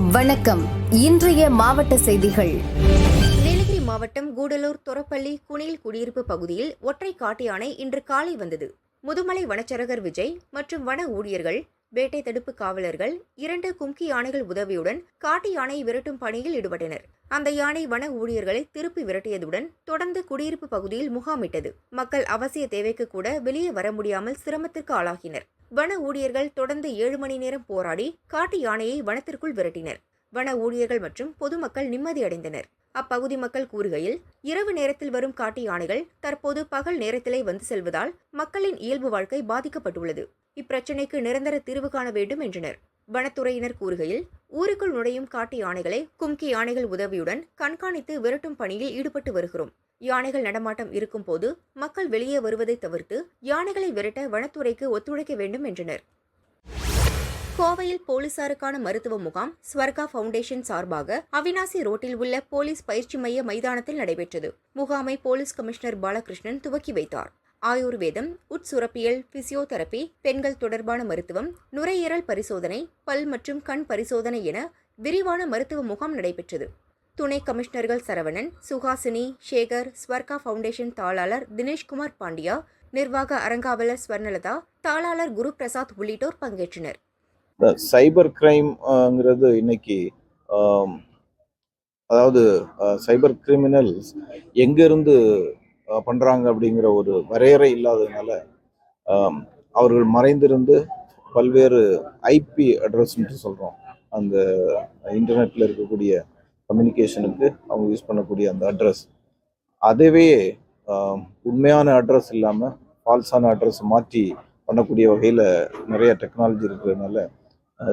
வணக்கம். இன்றைய மாவட்ட செய்திகள். நீலகிரி மாவட்டம் கூடலூர் தொரப்பள்ளி குனில் குடியிருப்பு பகுதியில் ஒற்றை காட்டு யானை இன்று காலை வந்தது. முதுமலை வனச்சரகர் விஜய் மற்றும் வன ஊழியர்கள் வேட்டை தடுப்பு காவலர்கள் இரண்டு கும்கி யானைகள் உதவியுடன் காட்டு யானையை விரட்டும் பணியில் ஈடுபட்டனர். அந்த யானை வன ஊழியர்களை திருப்பி விரட்டியதுடன் தொடர்ந்து குடியிருப்பு பகுதியில் முகாமிட்டது. மக்கள் அவசிய தேவைக்கு கூட வெளியே வர முடியாமல் சிரமத்திற்கு ஆளாகினர். வன ஊழியர்கள் தொடர்ந்து ஏழு மணி நேரம் போராடி காட்டு யானையை வனத்திற்குள் விரட்டினர். வன ஊழியர்கள் மற்றும் பொதுமக்கள் நிம்மதியடைந்தனர் அப்பகுதி மக்கள் கூறுகையில் இரவு நேரத்தில் வரும் காட்டு யானைகள் தற்போது பகல் நேரத்திலே வந்து செல்வதால் மக்களின் இயல்பு வாழ்க்கை பாதிக்கப்பட்டுள்ளது. இப்பிரச்சினைக்கு நிரந்தர தீர்வு காண வேண்டும் என்றனர். வனத்துறையினர் கூறுகையில் ஊருக்குள் நுழையும் காட்டு யானைகளை கும்கி யானைகள் உதவியுடன் கண்காணித்து விரட்டும் பணியில் ஈடுபட்டு வருகிறோம். யானைகள் நடமாட்டம் இருக்கும்போது மக்கள் வெளியே வருவதை தவிர்த்து யானைகளை விரட்ட வனத்துறைக்கு ஒத்துழைக்க வேண்டும் என்றனர். கோவையில் போலீசாருக்கான மருத்துவ முகாம் ஸ்வர்கா ஃபவுண்டேஷன் சார்பாக அவினாசி ரோட்டில் உள்ள போலீஸ் பயிற்சி மைய மைதானத்தில் நடைபெற்றது. முகாமை போலீஸ் கமிஷனர் பாலகிருஷ்ணன் துவக்கி வைத்தார். ஆயுர்வேதம் உட்சுரப்பியல் பிசியோதெரபி பெண்கள் தொடர்பான மருத்துவம் நுரையீரல் பரிசோதனை பல் மற்றும் கண் பரிசோதனை என விரிவான மருத்துவ முகாம் நடைபெற்றது. துணை கமிஷனர்கள் சரவணன் சுஹாசினி சேகர் ஸ்வர்கா ஃபவுண்டேஷன் தாளாளர் தினேஷ்குமார் பாண்டியா நிர்வாக அரங்காவலர் ஸ்வர்ணலதா தாளாளர் குரு பிரசாத் உள்ளிட்டோர் பங்கேற்றனர். சைபர் கிரைம்ங்கிறது uh, இன்னைக்கு um, அதாவது uh, சைபர் கிரிமினல்ஸ் எங்கேருந்து uh, பண்ணுறாங்க அப்படிங்கிற ஒரு வரையறை இல்லாததுனால um, அவர்கள் மறைந்திருந்து பல்வேறு ஐபி அட்ரஸ்ன்ட்டு சொல்கிறோம் அந்த இன்டர்நெட்டில் இருக்கக்கூடிய கம்யூனிகேஷனுக்கு அவங்க யூஸ் பண்ணக்கூடிய அந்த அட்ரஸ் அதுவே um, உண்மையான அட்ரஸ் இல்லாமல் ஃபால்ஸான அட்ரஸ் மாற்றி பண்ணக்கூடிய வகையில் நிறைய டெக்னாலஜி இருக்கிறதுனால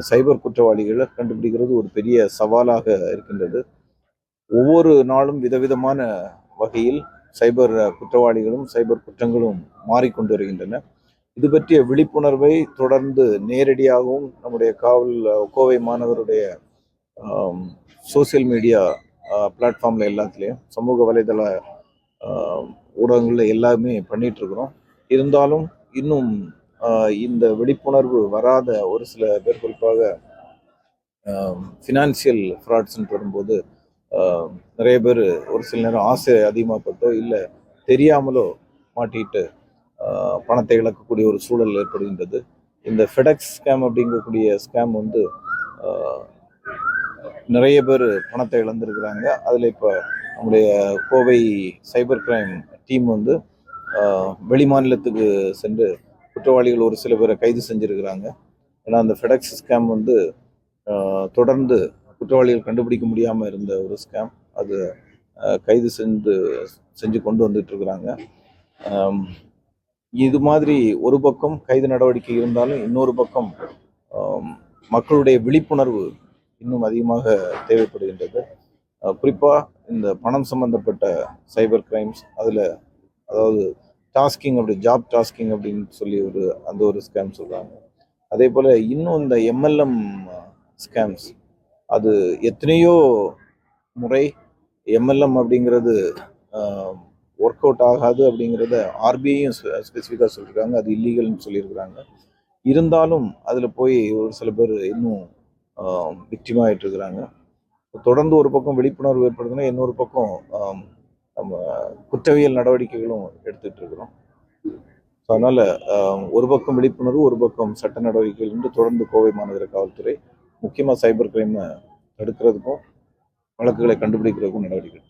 சைபர் குற்றவாளிகளை கண்டுபிடிக்கிறது ஒரு பெரிய சவாலாக இருக்கின்றது. ஒவ்வொரு நாளும் விதவிதமான வகையில் சைபர் குற்றவாளிகளும் சைபர் குற்றங்களும் மாறிக்கொண்டு வருகின்றன. இது பற்றிய விழிப்புணர்வை தொடர்ந்து நேரடியாகவும் நம்முடைய காவல் கோவை மாணவருடைய சோசியல் மீடியா பிளாட்ஃபார்மில் எல்லாத்துலேயும் சமூக வலைதள ஆஹ், எல்லாமே பண்ணிகிட்ருக்குறோம் இருக்கிறோம். இருந்தாலும் இன்னும் இந்த விழிப்புணர்வு வராத ஒரு சில பேர் குறிப்பாக ஃபினான்சியல் ஃப்ராட்ஸ்ன்னு வரும்போது நிறைய பேர் ஒரு சில நேரம் ஆசை அதிகமாகப்பட்டோ இல்லை தெரியாமலோ மாட்டிட்டு பணத்தை இழக்கக்கூடிய ஒரு சூழல் ஏற்படுகின்றது. இந்த ஃபெடெக்ஸ் ஸ்கேம் அப்படிங்கக்கூடிய ஸ்கேம் வந்து நிறைய பேர் பணத்தை இழந்திருக்கிறாங்க. அதில் இப்போ நம்முடைய கோவை சைபர் கிரைம் டீம் வந்து வெளிமாநிலத்துக்கு சென்று குற்றவாளிகள் ஒரு சில பேரை கைது செஞ்சுருக்கிறாங்க. ஏன்னா அந்த ஃபெடெக்ஸ் ஸ்கேம் வந்து தொடர்ந்து குற்றவாளிகள் கண்டுபிடிக்க முடியாமல் இருந்த ஒரு ஸ்கேம் அது கைது செஞ்சு செஞ்சு கொண்டு வந்துட்டு இருக்கிறாங்க இது மாதிரி ஒரு பக்கம் கைது நடவடிக்கை இருந்தாலும் இன்னொரு பக்கம் மக்களுடைய விழிப்புணர்வு இன்னும் அதிகமாக தேவைப்படுகின்றது. குறிப்பாக இந்த பணம் சம்பந்தப்பட்ட சைபர் கிரைம்ஸ் அதில் அதாவது டாஸ்கிங் அப்படி ஜாப் டாஸ்கிங் அப்படின்னு சொல்லி ஒரு அந்த ஒரு ஸ்கேம் சொல்கிறாங்க அதே போல் இன்னும் இந்த எம்எல்எம் ஸ்கேம்ஸ் அது எத்தனையோ முறை எம்எல்எம் அப்படிங்கிறது ஒர்க் அவுட் ஆகாது அப்படிங்கிறத ஆர்பிஐயும் ஸ்பெசிஃபிக்காக சொல்லியிருக்காங்க அது இல்லீகல்னு சொல்லியிருக்கிறாங்க. இருந்தாலும் அதில் போய் ஒரு சில பேர் இன்னும் விக்டிமாகிட்டு இருக்கிறாங்க. தொடர்ந்து ஒரு பக்கம் விழிப்புணர்வு ஏற்படுதுன்னா இன்னொரு பக்கம் நம்ம குற்றவியல் நடவடிக்கைகளும் எடுத்துட்டு இருக்கிறோம். ஸோ அதனால் ஒரு பக்கம் விழிப்புணர்வு ஒரு பக்கம் சட்ட நடவடிக்கைகள் என்று தொடர்ந்து கோவை மாநகர காவல்துறை முக்கியமாக சைபர் கிரைமை தடுக்கிறதுக்கும் வழக்குகளை கண்டுபிடிக்கிறதுக்கும் நடவடிக்கை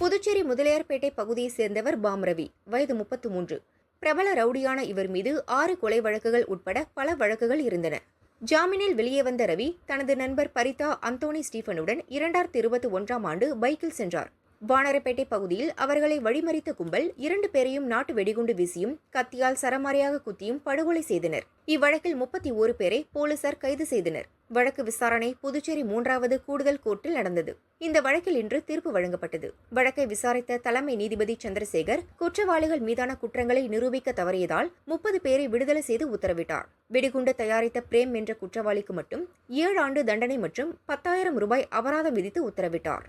புதுச்சேரி முதலியார்பேட்டை பகுதியைச் சேர்ந்தவர் பாம் ரவி வயது முப்பத்து மூன்று. பிரபல ரவுடியான இவர் மீது ஆறு கொலை வழக்குகள் உட்பட பல வழக்குகள் இருந்தன. ஜாமீனில் வெளியே வந்த ரவி தனது நண்பர் பரிதா அந்தோனி ஸ்டீஃபனுடன் இரண்டாயிரத்தி இருபத்தி ஒன்றாம் ஆண்டு பைக்கில் சென்றார். வானரப்பேட்டை பகுதியில் அவர்களை வழிமறித்த கும்பல் இரண்டு பேரையும் நாட்டு வெடிகுண்டு வீசியும் கத்தியால் சரமாரியாக குத்தியும் படுகொலை செய்தனர். இவ்வழக்கில் முப்பத்தி ஒரு பேரை போலீசார் கைது செய்தனர். வழக்கு விசாரணை புதுச்சேரி மூன்றாவது கூடுதல் கோர்ட்டில் நடந்தது. இந்த வழக்கில் இன்று தீர்ப்பு வழங்கப்பட்டது. வழக்கை விசாரித்த தலைமை நீதிபதி சந்திரசேகர் குற்றவாளிகள் மீதான குற்றங்களை நிரூபிக்க தவறியதால் முப்பது பேரை விடுதலை செய்து உத்தரவிட்டார். வெடிகுண்டு தயாரித்த பிரேம் என்ற குற்றவாளிக்கு மட்டும் ஏழு ஆண்டு தண்டனை மற்றும் பத்தாயிரம் ரூபாய் அபராதம் விதித்து உத்தரவிட்டார்.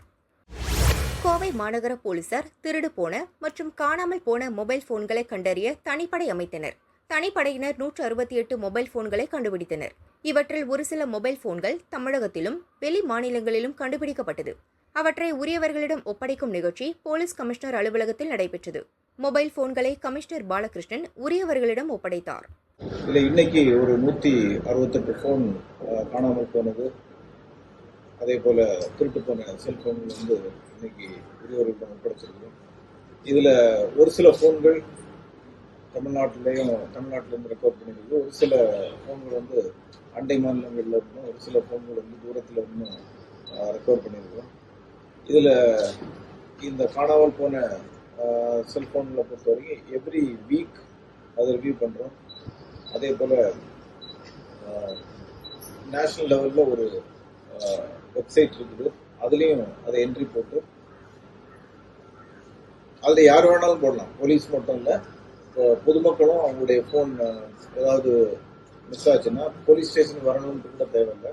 கோவை மாநகர போலீசார் திருடு போன மற்றும் காணாமல் போன மொபைல் போன்களை கண்டறிய தனிப்படை அமைத்தனர். தனிப்படையினர் நூற்று அறுபத்தி எட்டு மொபைல் போன்களை கண்டுபிடித்தனர். இவற்றில் ஒரு சில மொபைல் போன்கள் தமிழகத்திலும் வெளி மாநிலங்களிலும் கண்டுபிடிக்கப்பட்டது. அவற்றை உரியவர்களிடம் ஒப்படைக்கும் நிகழ்ச்சி போலீஸ் கமிஷனர் அலுவலகத்தில் நடைபெற்றது. மொபைல் போன்களை கமிஷனர் பாலகிருஷ்ணன் உரியவர்களிடம் ஒப்படைத்தார். இன்னைக்கு ஒரு நூற்றி அறுபத்தெட்டு ஃபோன் காணாமல் போனது. அதே போல் திருட்டு போன செல்ஃபோன்கள் வந்து இன்னைக்கு உரியவர்களிடம் ஒப்படைச்சிருக்கிறோம் இதில் ஒரு சில ஃபோன்கள் தமிழ்நாட்டிலையும் தமிழ்நாட்டிலேருந்து ரெக்கார்ட் பண்ணியிருக்கு ஒரு சில ஃபோன்கள் வந்து அண்டை மாநிலங்களில் இருந்தும் ஒரு சில ஃபோன்கள் வந்து தூரத்தில் இருந்தும் ரெக்கார்ட் பண்ணியிருக்கோம். இதில் இந்த காணாமல் போன செல்ஃபோனில் பொறுத்த வரைக்கும் எவ்ரி வீக் அதை ரிவ்யூ பண்ணுறோம் அதே போல் நேஷ்னல் லெவலில் ஒரு வெப்சைட் இருக்குது. அதுலேயும் அதை என்ட்ரி போட்டு அதில் யார் வேணாலும் போடலாம். போலீஸ் மட்டும் இல்லை பொதுமக்களும் அவங்களுடைய ஃபோன் ஏதாவது மிஸ் ஆச்சுன்னா போலீஸ் ஸ்டேஷன் வரணும்னு கூட தேவையில்லை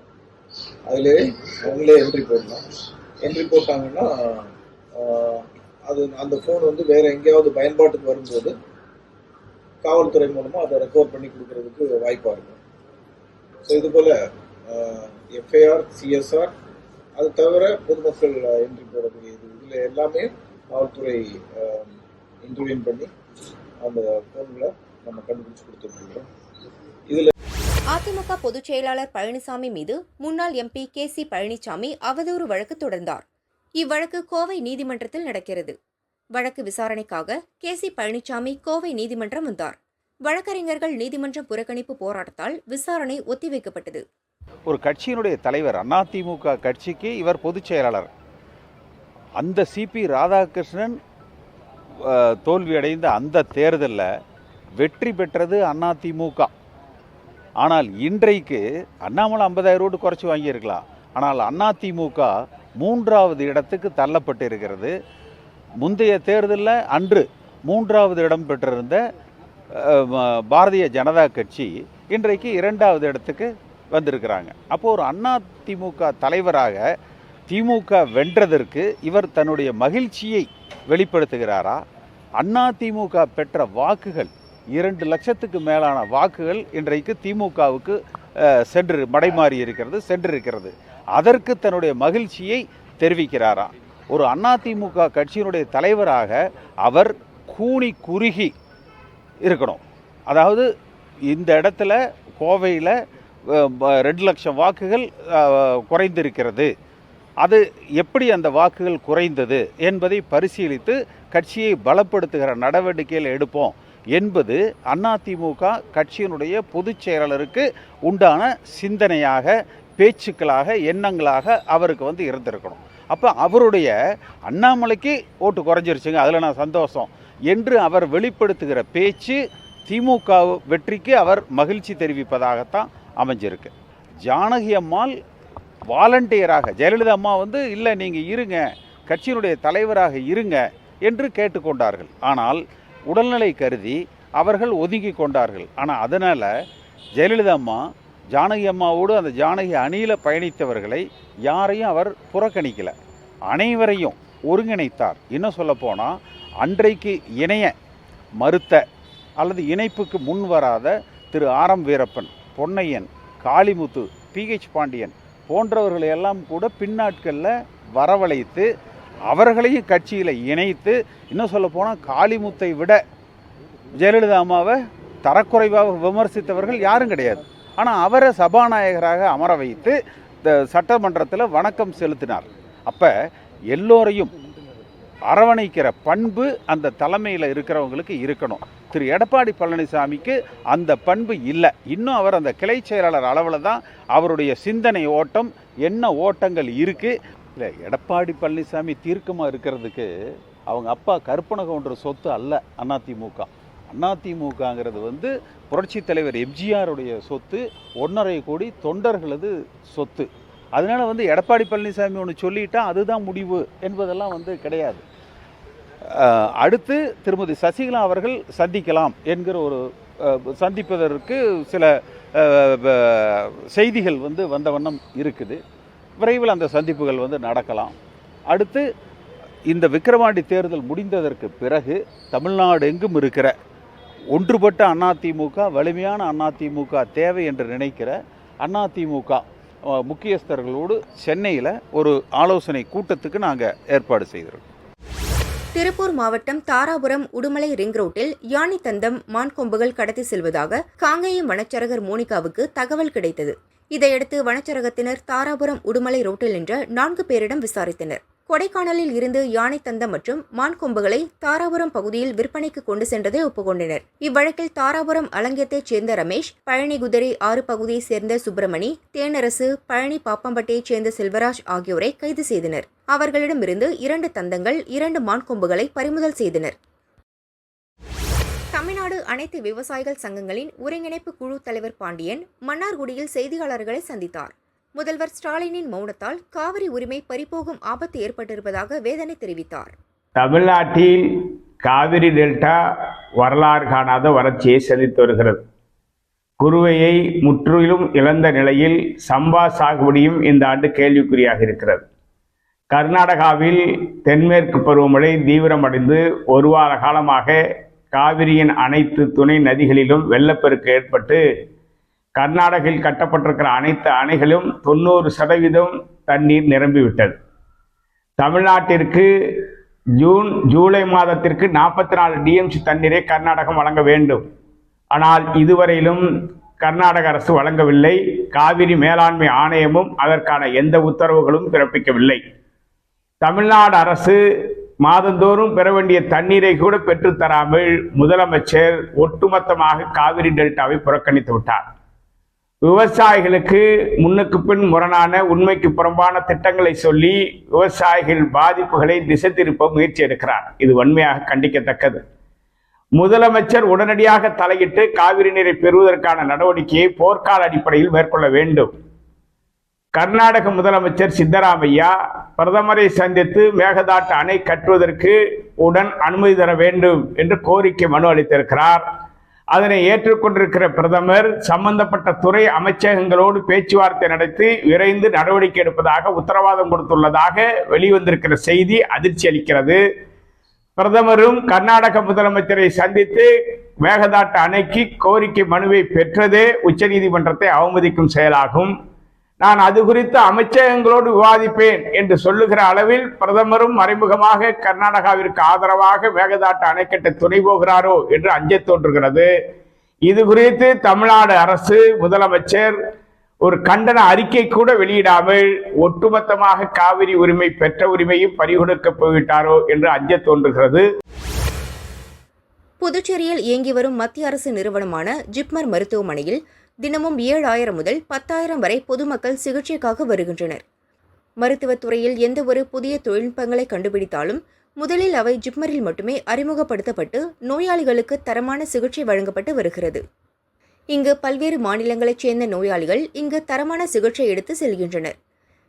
அதிலே அவங்களே என்ட்ரி போடலாம். என்ட்ரி போட்டாங்கன்னா அது அந்த ஃபோன் வந்து வேறு எங்கேயாவது பயன்பாட்டுக்கு வரும்போது காவல்துறை மூலமாக அதை ரெக்கவர் பண்ணி கொடுக்கறதுக்கு வாய்ப்பாக இருக்கும். ஸோ இது போல் எஃப்ஐஆர் சிஎஸ்ஆர் அது தவிர பொதுமக்கள் என்ட்ரி போடக்கூடிய இது இதுல எல்லாமே காவல்துறை இன்டர்வியூன் பண்ணி அந்த ஃபோன்களை நம்ம கண்டுபிடிச்சு கொடுத்துருக்கோம் அதிமுக பொதுச் செயலாளர் பழனிசாமி மீது முன்னாள் எம்பி கே சி பழனிசாமி அவதூறு வழக்கு தொடர்ந்தார். இவ்வழக்கு கோவை நீதிமன்றத்தில் நடக்கிறது. வழக்கு விசாரணைக்காக கே சி பழனிசாமி கோவை நீதிமன்றம் வந்தார். வழக்கறிஞர்கள் நீதிமன்ற புறக்கணிப்பு போராட்டத்தால் விசாரணை ஒத்திவைக்கப்பட்டது. ஒரு கட்சியினுடைய தலைவர் அதிமுக கட்சிக்கு இவர் பொதுச் செயலாளர். அந்த சிபி ராதாகிருஷ்ணன் தோல்வியடைந்த அந்த தேர்தலில் வெற்றி பெற்றது அதிமுக. ஆனால் இன்றைக்கு அண்ணாமலை ஐம்பதாயிரம் ரோடு குறைச்சி வாங்கியிருக்கலாம். ஆனால் அதிமுக மூன்றாவது இடத்துக்கு தள்ளப்பட்டு இருக்கிறது முந்தைய தேர்தலில் அன்று மூன்றாவது இடம் பெற்றிருந்த பாரதிய ஜனதா கட்சி இன்றைக்கு இரண்டாவது இடத்துக்கு வந்திருக்கிறாங்க. அப்போது ஒரு அண்ணா திமுக தலைவராக திமுக வென்றதற்கு இவர் தன்னுடைய மகிழ்ச்சியை வெளிப்படுத்துகிறாரா? அண்ணா திமுக பெற்ற வாக்குகள் இரண்டு லட்சத்துக்கு மேலான வாக்குகள் இன்றைக்கு திமுகவுக்கு சென்று மடைமாறி இருக்கிறது சென்றிருக்கிறது. அதற்கு தன்னுடைய மகிழ்ச்சியை தெரிவிக்கிறாரா? ஒரு அதிமுக கட்சியினுடைய தலைவராக அவர் கூனி குறுகி இருக்கணும். அதாவது இந்த இடத்துல கோவையில் ரெண்டு லட்சம் வாக்குகள் குறைந்திருக்கிறது. அது எப்படி அந்த வாக்குகள் குறைந்தது என்பதை பரிசீலித்து கட்சியை பலப்படுத்துகிற நடவடிக்கைகள் எடுப்போம் என்பது அதிமுக கட்சியினுடைய பொதுச் செயலாளருக்கு உண்டான சிந்தனையாக பேச்சுக்களாக எண்ணங்களாக அவருக்கு வந்து இருந்திருக்கணும். அப்போ அவருடைய அண்ணாமலைக்கு ஓட்டு குறைஞ்சிருச்சுங்க அதில் நான் சந்தோஷம் என்று அவர் வெளிப்படுத்துகிற பேச்சு திமுக வெற்றிக்கு அவர் மகிழ்ச்சி தெரிவிப்பதாகத்தான் அமைஞ்சிருக்கு. ஜானகி அம்மாள் வாலண்டியராக ஜெயலலிதா அம்மா வந்து இல்லை நீங்கள் இருங்க கட்சியினுடைய தலைவராக இருங்க என்று கேட்டுக்கொண்டார்கள் ஆனால் உடல்நிலை கருதி அவர்கள் ஒதுங்கி கொண்டார்கள். ஆனால் அதனால் ஜெயலலிதா அம்மா ஜானகி அம்மாவோடு அந்த ஜானகி அணியில் பயணித்தவர்களை யாரையும் அவர் புறக்கணிக்கலை. அனைவரையும் ஒருங்கிணைத்தார். இன்னும் சொல்லப்போனால் அன்றைக்கு இணைய மறுத்த அல்லது இணைப்புக்கு முன் வராத திரு ஆரம் வீரப்பன். பொன்னையன் காளிமுத்து பிஹெச் பாண்டியன் போன்றவர்களை எல்லாம் கூட பின்னாட்களில் வரவழைத்து அவர்களையும் கட்சியில் இணைத்து இன்னும் சொல்ல போனால் காளிமுத்தை விட ஜெயலலிதா அம்மாவை தரக்குறைவாக விமர்சித்தவர்கள் யாரும் கிடையாது. ஆனால் அவரை சபாநாயகராக அமர வைத்து இந்த சட்டமன்றத்தில் வணக்கம் செலுத்தினார். அப்போ எல்லோரையும் அரவணைக்கிற பண்பு அந்த தலைமையில் இருக்கிறவங்களுக்கு இருக்கணும். திரு எடப்பாடி பழனிசாமிக்கு அந்த பண்பு இல்லை. இன்னும் அவர் அந்த கிளை செயலாளர் அளவில் தான் அவருடைய சிந்தனை ஓட்டம் என்ன ஓட்டங்கள் இருக்குது இல்லை எடப்பாடி பழனிசாமி தீர்க்கமாக இருக்கிறதுக்கு அவங்க அப்பா கற்பனகோன்ற சொத்து அல்ல அதிமுக. அதிமுகங்கிறது வந்து புரட்சி தலைவர் எம்ஜிஆருடைய சொத்து ஒன்றரை கோடி தொண்டர்களது சொத்து. அதனால வந்து எடப்பாடி பழனிசாமி ஒன்று சொல்லிட்டா அதுதான் முடிவு என்பதெல்லாம் வந்து கிடையாது. அடுத்து திருமதி சசிகலா அவர்கள் சந்திக்கலாம் என்கிற ஒரு சந்திப்பதற்கு சில செய்திகள் வந்து வந்த வண்ணம் இருக்குது. விரைவில் அந்த சந்திப்புகள் வந்து நடக்கலாம். அடுத்து இந்த விக்கிரவாண்டி தேர்தல் முடிந்ததற்கு பிறகு தமிழ்நாடு எங்கும் இருக்கிற ஒன்றுபட்ட அதிமுக வலிமையான அதிமுக தேவை என்று நினைக்கிற அதிமுக முக்கியஸ்தர்களோடு சென்னையில் ஒரு ஆலோசனை கூட்டத்துக்கு நாங்கள் ஏற்பாடு செய்திருக்கோம். திருப்பூர் மாவட்டம் தாராபுரம் உடுமலை ரிங் ரோட்டில் யானை தந்தம் மான் கொம்புகள் கடத்தி செல்வதாக காங்கேயம் வனச்சரகர் மோனிகாவுக்கு தகவல் கிடைத்தது. இதையடுத்து வனச்சரகத்தினர் தாராபுரம் உடுமலை ரோட்டில் நின்ற நான்கு பேரிடம் விசாரித்தனர். கொடைக்கானலில் இருந்து யானை தந்தம் மற்றும் மான் கொம்புகளை தாராபுரம் பகுதியில் விற்பனைக்கு கொண்டு சென்றதை ஒப்புக்கொண்டனர். இவ்வழக்கில் தாராபுரம் அலங்கியத்தைச் சேர்ந்த ரமேஷ் பழனி குதிரை ஆறு பகுதியைச் சேர்ந்த சுப்பிரமணி தேனரசு பழனி பாப்பம்பட்டியைச் சேர்ந்த செல்வராஜ் ஆகியோரை கைது செய்தனர். அவர்களிடமிருந்து இரண்டு தந்தங்கள் இரண்டு மான் கொம்புகளை பறிமுதல் செய்தனர். தமிழ்நாடு அனைத்து விவசாயிகள் சங்கங்களின் ஒருங்கிணைப்பு குழு தலைவர் பாண்டியன் மன்னார்குடியில் செய்தியாளர்களை சந்தித்தார். முதல்வர் ஸ்டாலினின் மௌனத்தால் காவிரி உரிமை பறிபோகும் ஆபத்து ஏற்பட்டிருப்பதாக வேதனை தெரிவித்தார். தமிழ்நாட்டில் காவிரி டெல்டா வரலாறு காணாத வறட்சியை சந்தித்து வருகிறது. குருவையை முற்றிலும் இழந்த நிலையில் சம்பா சாகுபடியும் இந்த ஆண்டு கேள்விக்குறியாக இருக்கிறது. கர்நாடகாவில் தென்மேற்கு பருவமழை தீவிரமடைந்து ஒரு வார காலமாக காவிரியின் அனைத்து துணை நதிகளிலும் வெள்ளப்பெருக்கு ஏற்பட்டு கர்நாடகில் கட்டப்பட்டிருக்கிற அனைத்து அணைகளும் தொண்ணூறு சதவீதம் தண்ணீர் நிரம்பிவிட்டது. தமிழ்நாட்டிற்கு ஜூன் ஜூலை மாதத்திற்கு நாற்பத்தி நாலு டிஎம்சி தண்ணீரை கர்நாடகம் வழங்க வேண்டும். ஆனால் இதுவரையிலும் கர்நாடக அரசு வழங்கவில்லை. காவிரி மேலாண்மை ஆணையமும் அதற்கான எந்த உத்தரவுகளும் பிறப்பிக்கவில்லை. தமிழ்நாடு அரசு மாதந்தோறும் பெற வேண்டிய தண்ணீரை கூட பெற்றுத் தராமல் முதலமைச்சர் ஒட்டுமொத்தமாக காவிரி டெல்டாவை புறக்கணித்து விட்டார். விவசாயிகளுக்கு முன்னுக்கு பின் முரணான உண்மைக்கு புறம்பான திட்டங்களை சொல்லி விவசாயிகள் பாதிப்புகளை திசை திருப்ப முயற்சி எடுக்கிறார். இது வன்மையாக கண்டிக்கத்தக்கது. முதலமைச்சர் உடனடியாக தலையிட்டு காவிரி நீரை பெறுவதற்கான நடவடிக்கையை போர்க்கால அடிப்படையில் மேற்கொள்ள வேண்டும். கர்நாடக முதலமைச்சர் சித்தராமையா பிரதமரை சந்தித்து மேகதாட்டு அணை கட்டுவதற்கு உடன் அனுமதி தர வேண்டும் என்று கோரிக்கை மனு அளித்திருக்கிறார். அதனை ஏற்றுக்கொண்டிருக்கிற பிரதமர் சம்பந்தப்பட்ட துறை அமைச்சகங்களோடு பேச்சுவார்த்தை நடத்தி விரைந்து நடவடிக்கை எடுப்பதாக உத்தரவாதம் கொடுத்துள்ளதாக வெளிவந்திருக்கிற செய்தி அதிர்ச்சி அளிக்கிறது. பிரதமரும் கர்நாடக முதலமைச்சரை சந்தித்து மேகதாட்டு அணைக்கு கோரிக்கை மனுவை பெற்றதே உச்சநீதிமன்றத்தை அவமதிக்கும் செயலாகும். நான் அது குறித்து அமைச்சகங்களோடு விவாதிப்பேன் என்று சொல்லுகிற அளவில் பிரதமரும் மறைமுகமாக கர்நாடகாவிற்கு ஆதரவாக வேகதாட்ட அணைக்கட்ட துணை போகிறாரோ என்று அஞ்சத் தோன்றுகிறது. இது குறித்து தமிழ்நாடு அரசு முதலமைச்சர் ஒரு கண்டன அறிக்கை கூட வெளியிடாமல் ஒட்டுமொத்தமாக காவிரி உரிமை பெற்ற உரிமையும் பறிகொடுக்கப் போய்விட்டாரோ என்று அஞ்சத் தோன்றுகிறது. புதுச்சேரியில் இயங்கி வரும் மத்திய அரசு நிறுவனமான ஜிப்மர் மருத்துவமனையில் தினமும் ஏழாயிரம் முதல் பத்தாயிரம் வரை பொதுமக்கள் சிகிச்சைக்காக வருகின்றனர். மருத்துவத் துறையில் எந்த ஒரு புதிய தொழில்நுட்பங்களை கண்டுபிடித்தாலும் முதலில் அவை ஜிப்மரில் மட்டுமே அறிமுகப்படுத்தப்பட்டு நோயாளிகளுக்கு தரமான சிகிச்சை வழங்கப்பட்டு வருகிறது. இங்கு பல்வேறு மாநிலங்களைச் சேர்ந்த நோயாளிகள் இங்கு தரமான சிகிச்சை எடுத்து செல்கின்றனர்.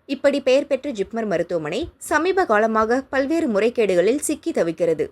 இப்படி பெயர் பெற்ற ஜிப்மர் மருத்துவமனை சமீப காலமாக பல்வேறு முறைகேடுகளில் சிக்கி தவிக்கிறது.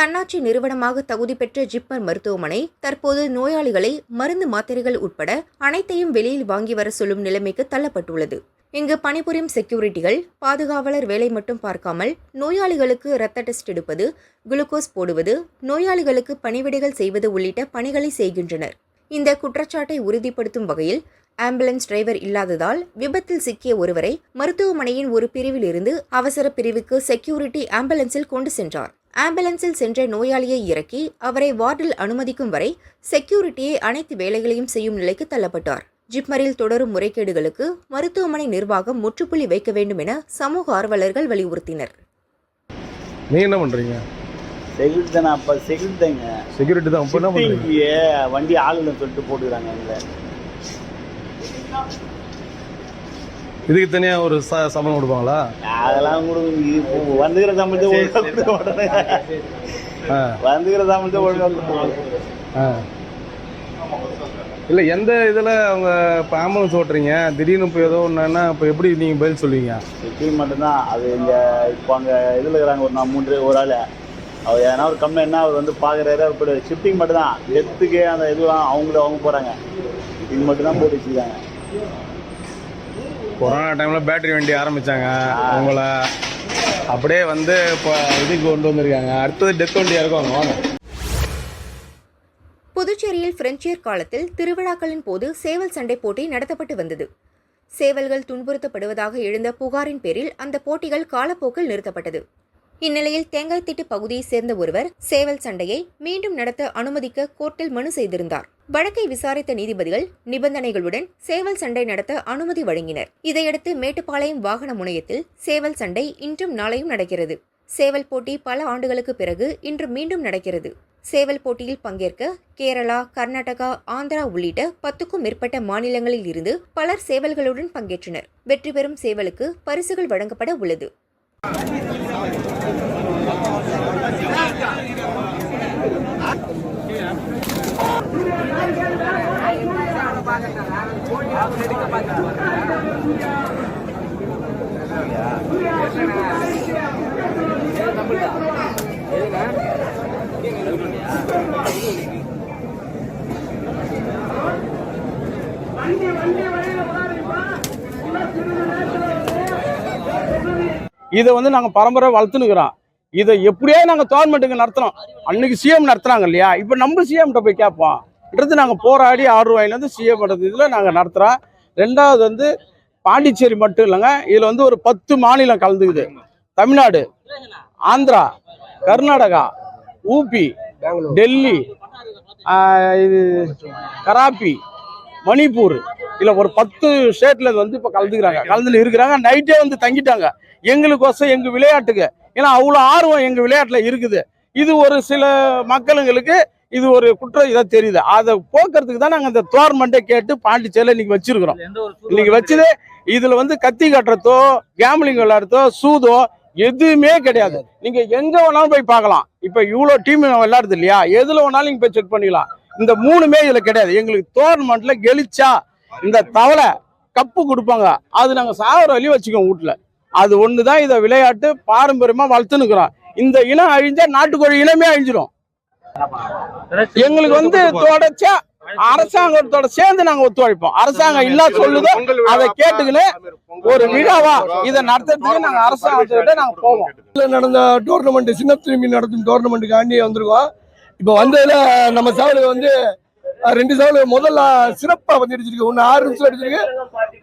தன்னாட்சி நிறுவனமாக தகுதி பெற்ற ஜிப்மர் மருத்துவமனை தற்போது நோயாளிகளை மருந்து மாத்திரைகள் உட்பட அனைத்தையும் வெளியில் வாங்கி வர சொல்லும் நிலைமைக்கு தள்ளப்பட்டுள்ளது. இங்கு பணிபுரியும் செக்யூரிட்டிகள் பாதுகாவலர் வேலை மட்டும் பார்க்காமல் நோயாளிகளுக்கு இரத்த டெஸ்ட் எடுப்பது குளுக்கோஸ் போடுவது நோயாளிகளுக்கு பணிவிடைகள் செய்வது உள்ளிட்ட பணிகளை செய்கின்றனர். இந்த குற்றச்சாட்டை உறுதிப்படுத்தும் வகையில் ஆம்புலன்ஸ் டிரைவர் இல்லாததால் விபத்தில் சிக்கிய ஒருவரை மருத்துவமனையின் ஒரு பிரிவில் இருந்து அவசர பிரிவுக்கு செக்யூரிட்டி ஆம்புலன்ஸில் கொண்டு சென்றார். ஆம்புலன்ஸில் சென்ற நோயாளியை இறக்கி அவரை வார்டில் அனுமதிக்கும் வரை செக்யூரிட்டியே அனைத்து வேலைகளையும் செய்யும் நிலைக்கு தள்ளப்பட்டார். ஜிப்மரில் தொடரும் முறைகேடுகளுக்கு மருத்துவமனை நிர்வாகம் முற்றுப்புள்ளி வைக்க வேண்டும் என சமூக ஆர்வலர்கள் வலியுறுத்தினர். நீங்க என்ன பண்றீங்க? செக்யூரிட்டி தானே அப்போ செக்யூரிட்டி தாங்க செக்யூரிட்டி தான் இப்போ என்ன பண்றீங்க? வண்டி ஆளுன்னு சொல்லிட்டு போட்டுக்கிறாங்க எங்களை. இதுக்கு தனியா ஒரு ச- சம்பளம் கொடுப்பாங்களா? அதெல்லாம் கூட இப்போ வந்துக்கிற சம்பளத்தை ஒழுங்கா கொடுக்க மாட்டேங்க ஆ, வந்துக்கிற சம்பளத்தை ஒழுங்கா கொடுக்க ஆ. இல்ல எந்த இதுல அவங்க இப்போ ஆம்புலன்ஸ் ஓட்டுறீங்க? திடீர்னு இப்போ ஏதோ ஒன்றுன்னா இப்போ எப்படி நீங்க பதில் சொல்லுவீங்க? செக்யூரிட்டி மட்டும்தான். அது இங்கே இப்போ அங்கே இதில் இருக்கிறாங்க. ஒரு நான் மூன்று ஒரு ஆள். அவர் எதனா ஒரு கம்ப்ளைண்ட்னா அவர் வந்து பார்க்குறாரு அவர் போய்ட்டு ஷிஃப்டிங் மட்டும் தான் டெத்துக்கு அந்த இதுலாம் அவங்களும் அவங்க போகிறாங்க இது மட்டும் தான் போட்டு வச்சுருக்காங்க. கொரோனா டைமில் பேட்டரி வண்டி ஆரம்பித்தாங்க அவங்கள அப்படியே வந்து இப்போ இதுக்கு கொண்டு வந்திருக்காங்க. அடுத்தது டெத் வண்டியாக இருக்கும் வாங்க. புதுச்சேரியில் பிரெஞ்சியர் காலத்தில் திருவிழாக்களின் போது சேவல் சண்டை போட்டி நடத்தப்பட்டு வந்தது. சேவல்கள் துன்புறுத்தப்படுவதாக எழுந்த புகாரின் பேரில் அந்த போட்டிகள் காலப்போக்கில் நிறுத்தப்பட்டது. இந்நிலையில் தேங்காய்த்திட்டு பகுதியைச் சேர்ந்த ஒருவர் சேவல் சண்டையை மீண்டும் நடத்த அனுமதிக்க கோர்ட்டில் மனு செய்திருந்தார். வழக்கை விசாரித்த நீதிபதிகள் நிபந்தனைகளுடன் சேவல் சண்டை நடத்த அனுமதி வழங்கினர். இதையடுத்து மேட்டுப்பாளையம் வாகன முனையத்தில் சேவல் சண்டை இன்றும் நாளையும் நடக்கிறது. சேவல் போட்டி பல ஆண்டுகளுக்கு பிறகு இன்று மீண்டும் நடக்கிறது. சேவல் போட்டியில் பங்கேற்க கேரளா கர்நாடகா ஆந்திரா உள்ளிட்ட பத்துக்கும் மேற்பட்ட மாநிலங்களில் இருந்து பலர் சேவல்களுடன் பங்கேற்றனர். வெற்றி பெறும் சேவலுக்கு பரிசுகள் வழங்கப்பட உள்ளது. நம்மளுக்கு இதை வந்து நாங்கள் பரம்பரை வளர்த்துனுக்குறோம். இதை எப்படியே நாங்கள் கவர்மெண்ட்டுக்கு நடத்துகிறோம் அன்னைக்கு சிஎம் நடத்துகிறாங்க இல்லையா? இப்போ நம்ம சிஎம்கிட்ட போய் கேட்போம்ன்றது நாங்கள் போராடி ஆறு ரூபாயிலேருந்து சிஎம் இதில் நாங்கள் நடத்துகிறோம் ரெண்டாவது வந்து பாண்டிச்சேரி மட்டும் இல்லைங்க. இதில் வந்து ஒரு பத்து மாநிலம் கலந்துக்குது. தமிழ்நாடு ஆந்திரா கர்நாடகா ஊபி டெல்லி இது கராப்பி மணிப்பூர். இல்லை ஒரு பத்து ஸ்டேட்ல வந்து இப்போ கலந்துக்கிறாங்க. கலந்துன்னு இருக்கிறாங்க. நைட்டே வந்து தங்கிட்டாங்க. எங்களுக்கோசம் எங்கள் விளையாட்டுக்கு. ஏன்னா அவ்வளோ ஆர்வம் எங்கள் விளையாட்டில் இருக்குது. இது ஒரு சில மக்களுங்களுக்கு இது ஒரு குற்றம் இதாக தெரியுது. அதை போக்குறதுக்கு தான் நாங்கள் இந்த டோர்னமெண்ட்டை கேட்டு பாண்டிச்சேரியில் இன்னைக்கு வச்சிருக்கிறோம். இன்னைக்கு வச்சது இதில் வந்து கத்தி கட்டுறதோ கேம்லிங் விளையாடுறதோ சூதோ எதுவுமே கிடையாது. நீங்க எங்க வேணாலும் போய் பார்க்கலாம். இப்ப இவ்வளவு டீம் விளையாடுது இல்லையா? எதுல வேணாலும் நீங்க போய் செக் பண்ணிக்கலாம். இந்த மூணுமே இதுல கிடையாது. எங்களுக்கு டோர்னமெண்ட்ல கெலிச்சா இந்த தவளை கப்பு கொடுப்பாங்க. அது நாங்க சாவர வழி வச்சுக்கோம் வீட்டுல. அது ஒண்ணுதான் இதை விளையாட்டு பாரம்பரியமா வளர்த்துனுக்குறோம் இந்த இனம் அழிஞ்சா நாட்டுக்கோழி இனமே அழிஞ்சிரும். எங்களுக்கு வந்து தொடர்ச்சியா அரசாங்கத்தோட சேர்ந்து நாங்க ஒத்துழைப்போம். அரசாங்கம் இல்ல சொல்லுதோ அதை கேட்டுக்கின்னு ஒரு விழாவா இதை நடத்துறதுக்கு நாங்க அரசாங்கத்துக்கிட்ட நாங்க போவோம். நடந்த டோர்னமெண்ட் சின்ன திரும்பி நடத்தும் டோர்னமெண்ட்டுக்காண்டி வந்திருக்கோம். இப்போ வந்ததுல நம்ம சேவல் வந்து ரெண்டு சேவல் முதல்ல சிறப்பா பந்து அடிச்சிருக்கு. ஒன்று ஆறு நிமிஷம் அடிச்சிருக்கு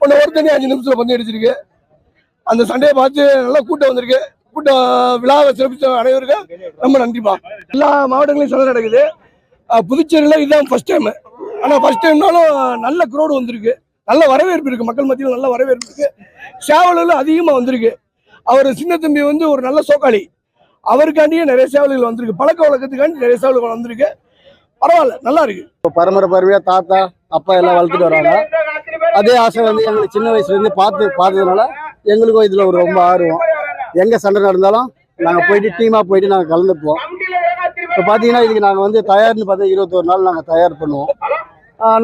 ஒன்று ஒரு தனி அஞ்சு நிமிஷத்துல பந்து அடிச்சிருக்கு. அந்த சண்டையை பார்த்து நல்லா கூட்டம் வந்திருக்கு. கூட்டம் விழாவை சிறப்பித்த அனைவருக்கும் ரொம்ப நன்றிப்பா. எல்லா மாவட்டங்களையும் சண்டை நடக்குது. புதுச்சேரியில் இதுதான் ஃபர்ஸ்ட் டைம் ஆனால் ஃபர்ஸ்ட் டைம்னாலும் நல்ல குரோடு வந்திருக்கு. நல்ல வரவேற்பு இருக்குது மக்கள் மத்தியில் நல்ல வரவேற்பு இருக்குது சேவலும் அதிகமாக வந்திருக்கு. அவர் சின்ன தம்பி வந்து ஒரு நல்ல சோக்காளி. அவருக்காண்டியே நிறைய சேவல்கள் வந்திருக்கு. பழக்க வழக்கத்துக்காண்டி நிறைய சேவல்கள் வந்திருக்கு. பரவாயில்ல நல்லா இருக்கு. பரம்பரை பரம்பரையா தாத்தா அப்பா எல்லாம் வளர்த்துட்டு வராங்க. அதே ஆசை வந்து எங்களுக்கு சின்ன வயசுல இருந்து பார்த்து பார்த்ததுனால எங்களுக்கும் இதுல ஒரு ரொம்ப ஆர்வம். எங்க சண்டை நடந்தாலும் நாங்க போயிட்டு டீமா போயிட்டு நாங்க கலந்துப்போம். இப்போ பார்த்தீங்கன்னா இதுக்கு நாங்கள் வந்து தயார்னு பார்த்தா இருபத்தொரு நாள் நாங்கள் தயார் பண்ணுவோம்.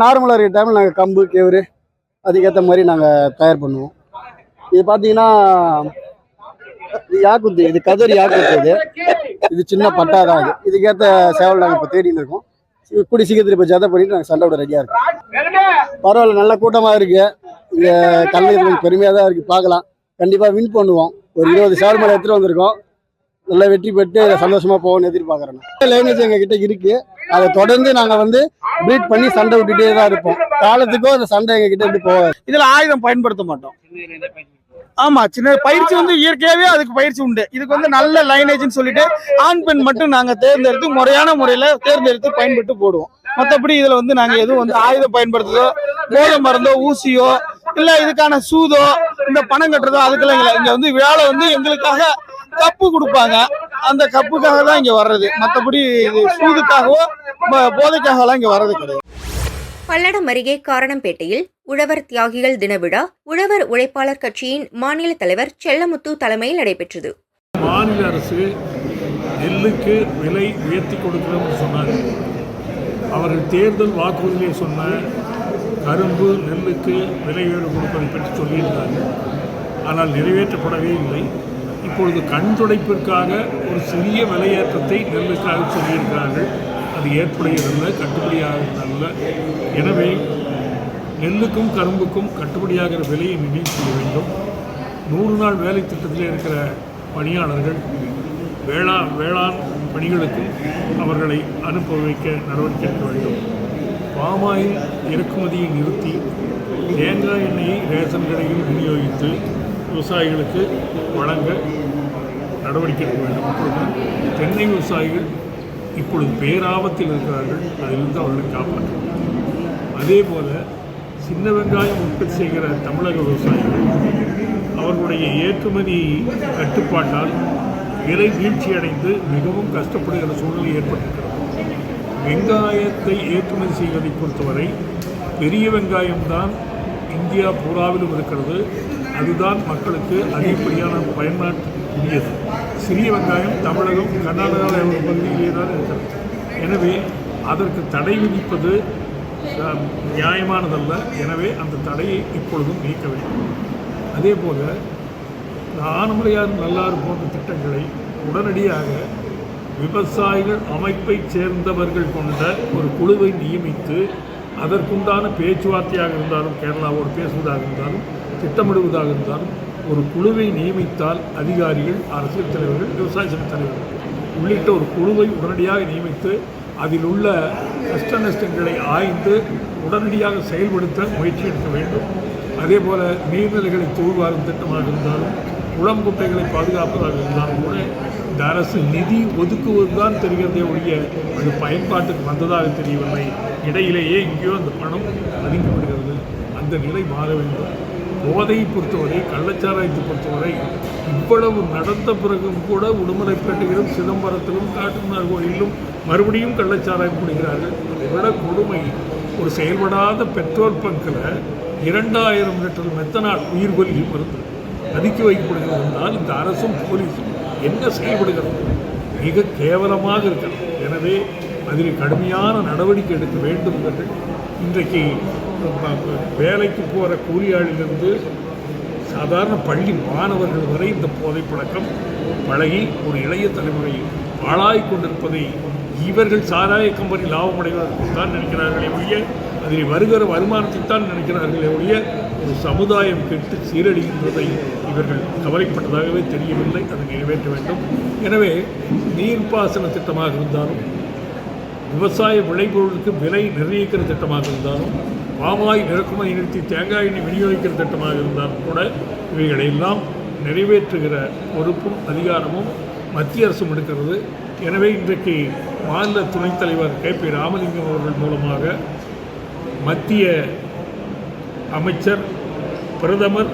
நார்மலாக இருக்கிற டைமில் நாங்கள் கம்பு கேவுரு அதுக்கேற்ற மாதிரி நாங்கள் தயார் பண்ணுவோம். இது பார்த்தீங்கன்னா இது யாக்குத்து இது கதறி யாக்குத்து இது. இது சின்ன பட்டா தான் இது. இதுக்கேற்ற சேவல் நாங்கள் இப்போ தேடின்னு இருக்கோம். கூடி சீக்கிரத்தில் இப்போ ஜதை பண்ணிட்டு நாங்கள் சண்டை விட ரெடியாக இருக்கோம். பரவாயில்ல நல்ல கூட்டமாக இருக்கு. இங்கே கல்லூரி கொஞ்சம் பெருமையாக தான் இருக்குது பார்க்கலாம் கண்டிப்பாக வின் பண்ணுவோம். ஒரு இருபது சேவல் மேலே எடுத்துகிட்டு வந்திருக்கோம். நல்லா வெற்றி பெற்று சந்தோஷமா போகணும்னு எதிர்பார்க்குறேன் லேங்குவேஜ் எங்ககிட்ட இருக்கு. அதை தொடர்ந்து நாங்கள் வந்து பீட் பண்ணி சண்டை விட்டுட்டே தான் இருப்போம். காலத்துக்கும் அந்த சண்டை எங்ககிட்ட இருந்து போகாது. இதில் ஆயுதம் பயன்படுத்த மாட்டோம். ஆமா சின்ன பயிற்சி வந்து இயற்கையாவே அதுக்கு பயிற்சி உண்டு. இதுக்கு வந்து நல்ல லைனேஜ்னு சொல்லிட்டு ஆண் பெண் மட்டும் நாங்க தேர்ந்தெடுத்து முறையான முறையில தேர்ந்தெடுத்து பயன்பட்டு போடுவோம். மத்தபடி இதுல வந்து நாங்க எதுவும் வந்து ஆயுதம் பயன்படுத்துதோ போதை மருந்தோ ஊசியோ இல்ல இதுக்கான சூதோ இந்த பணம் கட்டுறதோ அதுக்கெல்லாம் இல்லை. இங்க வந்து விழால வந்து எங்களுக்காக கப்பு கொடுப்பாங்க. அந்த கப்புக்காக தான் இங்க வர்றது. மத்தபடி இது சூதுக்காகவோ போதைக்காகலாம் இங்க வர்றது கிடையாது. பல்லடம் அருகே காரணம்பேட்டையில் உழவர் தியாகிகள் தின விழா உழவர் உழைப்பாளர் கட்சியின் மாநில தலைவர் செல்லமுத்து தலைமையில் நடைபெற்றது. மாநில அரசு நெல்லுக்கு விலை உயர்த்தி கொடுக்கிறோம்னு சொன்னாங்க அவர்கள் தேர்தல் வாக்குறுதியிலே சொன்ன கரும்பு நெல்லுக்கு விலை உயர்வு கொடுப்பதை பற்றி சொல்லியிருந்தாங்க ஆனால் நிறைவேற்றப்படவே இல்லை. இப்பொழுது கண் துடைப்பிற்காக ஒரு சிறிய விலையேற்றத்தை நெல்லுக்காக சொல்லியிருக்கிறார்கள். அது ஏற்புடையதல்ல கட்டுப்படியாகிறதல்ல எனவே நெல்லுக்கும் கரும்புக்கும் கட்டுப்படியாகிற விலையை நிர்ணயம் செய்ய வேண்டும். நூறு நாள் வேலை திட்டத்தில் இருக்கிற பணியாளர்கள் வேளா வேளாண் பணிகளுக்கும் அவர்களை அனுப்ப வைக்க நடவடிக்கை எடுக்க வேண்டும். பாமாயில் இறக்குமதியை நிறுத்தி தேங்காய் எண்ணெயை ரேஷன் கடையில் விநியோகித்து விவசாயிகளுக்கு வழங்க நடவடிக்கை எடுக்க வேண்டும். அப்பொழுது தென்னை விவசாயிகள் இப்பொழுது பேராபத்தில் இருக்கிறார்கள். அதிலிருந்து அவர்களை காப்பாற்ற அதே போல சின்ன வெங்காயம் உற்பத்தி செய்கிற தமிழக விவசாயிகள் அவர்களுடைய ஏற்றுமதி கட்டுப்பாட்டால் விலை வீழ்ச்சியடைந்து மிகவும் கஷ்டப்படுகிற சூழ்நிலை ஏற்பட்டிருக்கிறது. வெங்காயத்தை ஏற்றுமதி செய்வதை பொறுத்தவரை பெரிய வெங்காயம்தான் இந்தியா பூராவிலும் இருக்கிறது. அதுதான் மக்களுக்கு அதிகப்படியான பயன்பாட்டுக்குரியது. சிறிய வெங்காயம் தமிழகம் கர்நாடகாவில் ஒரு பகுதியிலே தான் இருக்கிறது. எனவே அதற்கு தடை விதிப்பது நியாயமானதல்ல. எனவே அந்த தடையை இப்பொழுதும் நீக்க வேண்டும். அதே போல இந்த ஆனமலையார் நல்லாறு போன்ற திட்டங்களை உடனடியாக விவசாயிகள் அமைப்பைச் சேர்ந்தவர்கள் கொண்ட ஒரு குழுவை நியமித்து அதற்குண்டான பேச்சுவார்த்தையாக இருந்தாலும் கேரளாவோடு பேசுவதாக இருந்தாலும் திட்டமிடுவதாக இருந்தாலும் ஒரு குழுவை நியமித்தால் அதிகாரிகள் அரசியல் தலைவர்கள் விவசாய சங்க தலைவர்கள் உள்ளிட்ட ஒரு குழுவை உடனடியாக நியமித்து அதில் உள்ள கஷ்ட நஷ்டங்களை ஆய்ந்து உடனடியாக செயல்படுத்த முயற்சி எடுக்க வேண்டும். அதே போல் நீர்நிலைகளை தூர்வாரும் திட்டமாக இருந்தாலும் குளம் குட்டைகளை பாதுகாப்பதாக இருந்தாலும் கூட இந்த அரசு நிதி ஒதுக்குவது தான் தெரிகிறதே ஒழிய அது பயன்பாட்டுக்கு வந்ததாக தெரியவில்லை. இடையிலேயே எங்கேயோ அந்த பணம் ஒதுக்கப்படுகிறது அந்த நிலை மாற வேண்டும். போதையை பொறுத்தவரை கள்ளச்சாராயத்தை பொறுத்தவரை இவ்வளவு நடந்த பிறகும் கூட உடுமலைப்பேட்டையிலும் சிதம்பரத்திலும் காட்டுமன்னார் கோயிலும் மறுபடியும் கள்ளச்சாராயம் குடிக்கிறார்கள். விட கொடுமை. ஒரு செயல்படாத பெட்ரோல் பங்கில் இரண்டாயிரம் லிட்டர் மெத்தனால் உயிர்கொல்லி மருந்து பதுக்கி வைக்கப்படுகிறது என்றால் இந்த அரசும் போலீஸும் என்ன செயல்படுகிறது? மிக கேவலமாக இருக்கிறது. எனவே அதில் கடுமையான நடவடிக்கை எடுக்க வேண்டும் என்று இன்றைக்கு வேலைக்கு போகிற கூலியாளிலிருந்து சாதாரண பள்ளி மாணவர்கள் வரை இந்த போதை பழக்கம் பழகி ஒரு இளைய தலைமுறை பாழாய் கொண்டிருப்பதை இவர்கள் சாராய கம்பெனி லாபமடைவதற்கு தான் நினைக்கிறார்களே ஒழிய அதில் வருகிற வருமானத்தை தான் நினைக்கிறார்களே ஒழிய ஒரு சமுதாயம் கெட்டு சீரழிகின்றதை இவர்கள் கவலைப்பட்டதாகவே தெரியவில்லை. அதை நிறைவேற்ற வேண்டும். எனவே நீர்ப்பாசன திட்டமாக இருந்தாலும் விவசாய விளைபொருளுக்கு விலை நிர்ணயிக்கிற திட்டமாக இருந்தாலும் பாமாய் இறக்குமதி நிறுத்தி தேங்காய் எண்ணெய் விநியோகிக்கிற திட்டமாக இருந்தாலும் கூட இவைகளையெல்லாம் நிறைவேற்றுகிற பொறுப்பும் அதிகாரமும் மத்திய அரசும் எடுக்கிறது. எனவே இன்றைக்கு மாநில துணைத் தலைவர் கே. பி. ராமலிங்கம் அவர்கள் மூலமாக மத்திய அமைச்சர் பிரதமர்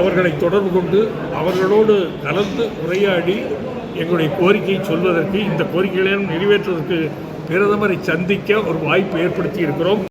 அவர்களை தொடர்பு கொண்டு அவர்களோடு கலந்து உரையாடி எங்களுடைய கோரிக்கையை சொல்வதற்கு இந்த கோரிக்கைகளையும் நிறைவேற்றுவதற்கு பிரதமரை சந்திக்க ஒரு வாய்ப்பு ஏற்படுத்தி இருக்கிறோம்.